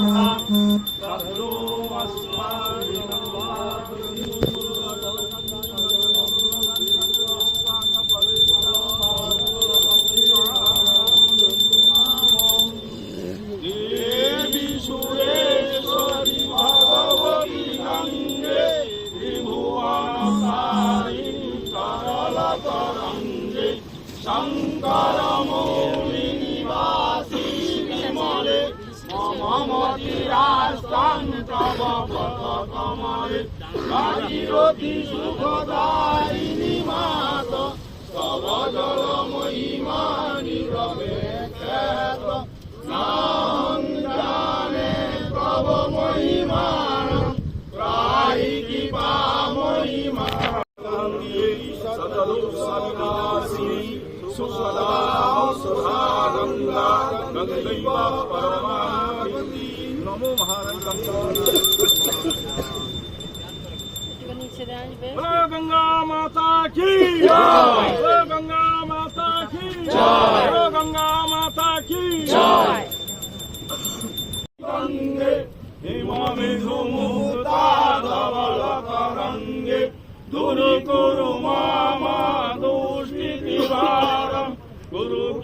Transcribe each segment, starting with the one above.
দেবী শঙ্কর মৌলি নিবাসী বিমলে মমতি রাষ্ট্রং তব কমলে ভাগীরথী সুখদায়িনী নমো মহারাজ গঙ্গা মাতা কি গঙ্গা মাতা কি গঙ্গা মাতা কি গঙ্গে হিমামি ধুমুতা ধবল করঙ্গে দুরি করু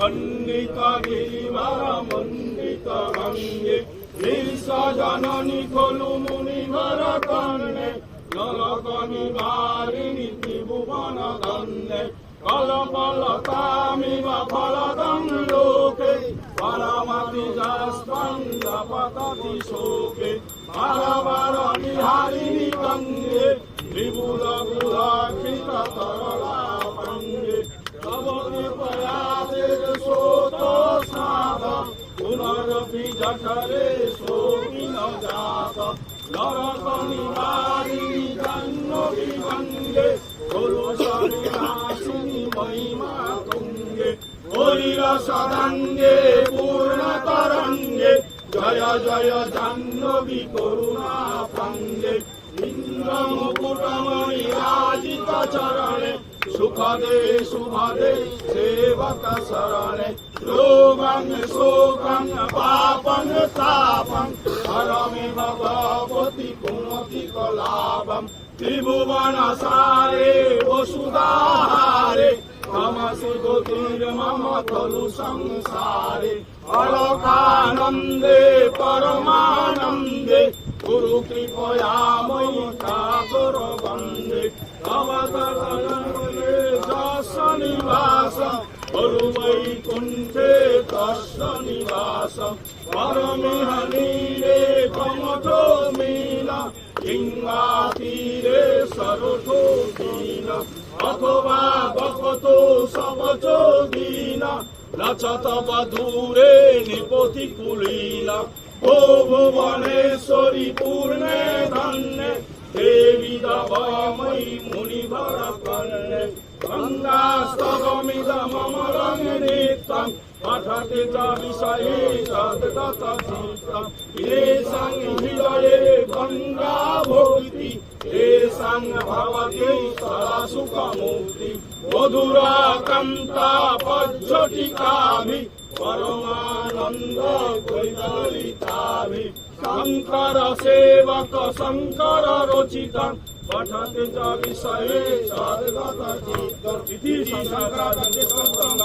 খণ্ডিত গিরিবার মণ্ডিত রঙ্গে নিঃসজননী খলু মুনিভর কন্যে নরক নিবারিণী ত্রিভুবন দন্দে কলপলতামিব ফলদন্দে সদাঙ্গে, পূর্ণতরঙ্গে, জয় জয়, জাহ্নবী করুণা পঙ্গে পাঙ্গে ইন্দ্রমুকুটমণি রাজিত চরণে, সুখদে শুভদে সেবক শরণে, রোগং, শোকং, পাপং তাপং হরমি ভগবতি কুমতি কলাপম, ত্রিভুবন সারে বসুধারে তমসি গতির্মম তলু সংসারে অলকানন্দে পরমানন্দে গুরু কৃপয়া ময়ি কাকর বন্দে তবতরে দশ নিবাস গুরু বৈকুণ্ঠে দশ নিবাস পরমিহনীরে কমঠ মীনা অথবা বকত কুলীনা নাচাতাবা দূরে নিপতি কুলীনা ও ভুবনেশ্বরী, পূর্ণে ধন্যে, দেবী দাবাময়ী, মুনিভর কন্যে গঙ্গাস্তবমিদমরং নিত্যং পাঠাতে চ বিষয়ে তদ্গত চিত্তং এষাং হৃদয়ে গঙ্গা ভক্তি এষাং ভবতে সদা সুখমূর্তি মধুরাকান্তা পজ্জটিকাভি পরমানন্দ কৈতালিতাভি শঙ্কর সেবক শঙ্কর রচিতম পঠতে চ বিষয়ে সদ্গত চিত্ত ইতি সমাপ্ত